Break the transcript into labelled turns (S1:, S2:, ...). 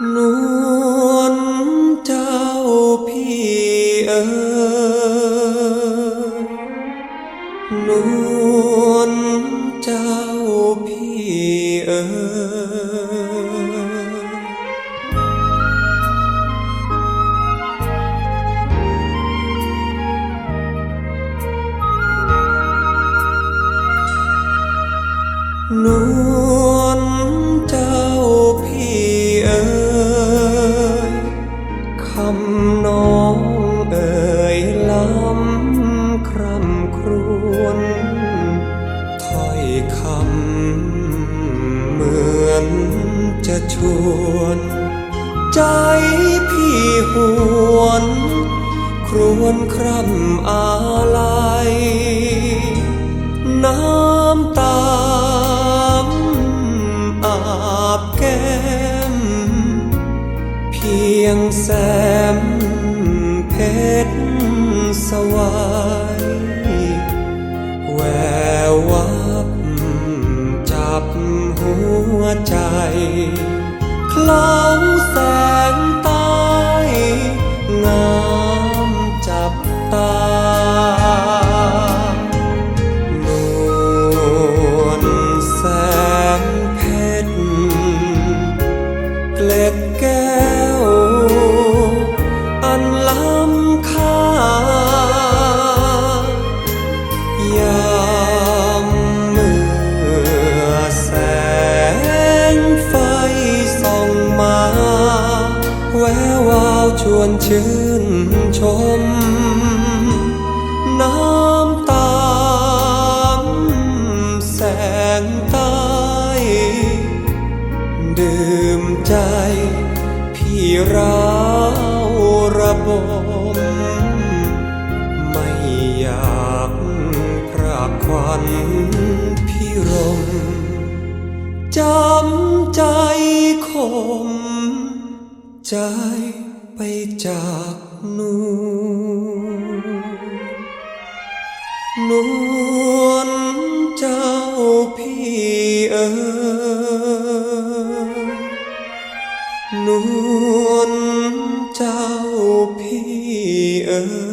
S1: นวลเจ้าพี่เอ๋ยนวลเจ้าพี่เอ๋ยนว ชวน ใจพี่หวน ครวนคร่ำอาลัย น้ำตามอาบแก้ม เพียงแสมเพชรสวายแวววับจับหัวใจ คล้อ วาวชวนชื่นชม น้ำตาแสงใต้ดื่มใจ พี่ร้าวระบม ไม่อยากพรากควันพี่รมจำใจคมใจ ไปจากนูนวลเจ้าพี่เอ๋นวลเจ้าพี่เอ๋